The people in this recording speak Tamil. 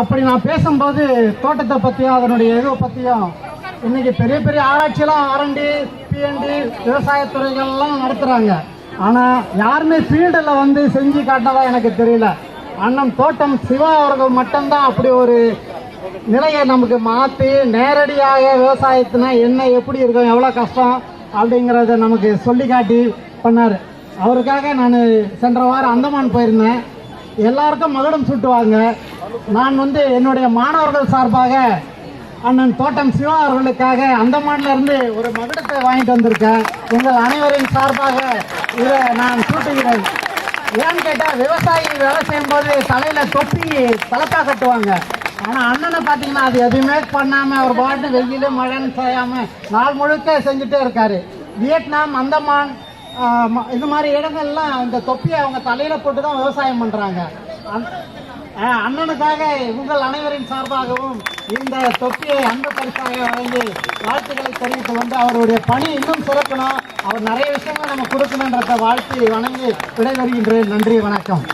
அப்படி நான் பேசும்போது தோட்டத்தை பற்றியும் அதனுடைய இது பற்றியும் இன்னைக்கு பெரிய பெரிய ஆராய்ச்சியெல்லாம் ஆர்என்டி பிஎன்டி விவசாயத்துறைகள்லாம் நடத்துகிறாங்க ஆனால் யாருமே ஃபீல்டில் வந்து செஞ்சு காட்டினதா எனக்கு தெரியல. அண்ணன் தோட்டம் சிவா அவர்கள் மட்டும்தான் அப்படி ஒரு நிலையை நமக்கு மாற்றி நேரடியாக விவசாயத்தினா என்ன எப்படி இருக்கும் எவ்வளோ கஷ்டம் அப்படிங்கிறத நமக்கு சொல்லி காட்டி பண்ணார். அவருக்காக நான் சென்ற வாரம் அந்தமான் போயிருந்தேன். எல்லாருக்கும் மகுடம் சுட்டுவாங்க. நான் வந்து என்னுடைய மாணவர்கள் சார்பாக அண்ணன் தோட்டம் சிவா அவர்களுக்காக அந்தமான்ல இருந்து ஒரு மகுடத்தை வாங்கிட்டு வந்திருக்கேன். உங்கள் அனைவரின் சார்பாக இதை நான் சூட்டுகிறேன். ஏன்னு கேட்டால் விவசாயி வேலை செய்யும்போது தலையில் தொப்பி தலப்பா கட்டுவாங்க. ஆனால் அண்ணனை பார்த்தீங்கன்னா அது எதுவுமே பண்ணாமல் அவர் பாட்டு வெயில் மழைன்னு செய்யாமல் நாள் முழுக்க செஞ்சுட்டே இருக்காரு. வியட்நாம் அந்தமான் இது மாதிரி இடங்கள்லாம் இந்த தொப்பியை அவங்க தலையில் போட்டு தான் விவசாயம் பண்ணுறாங்க அண்ணனுக்காக உங்கள் அனைவரின் சார்பாகவும் இந்த தொப்பியை அன்பு பரிசாக வழங்கி வாழ்த்துக்களை தெரிவித்து வந்து அவருடைய பணி இன்னும் சிறக்கணும். அவர் நிறைய விஷயங்கள் நம்ம கொடுக்கணுன்றத வாழ்த்தி வணங்கி விடைபெறுகின்றேன். நன்றி வணக்கம்.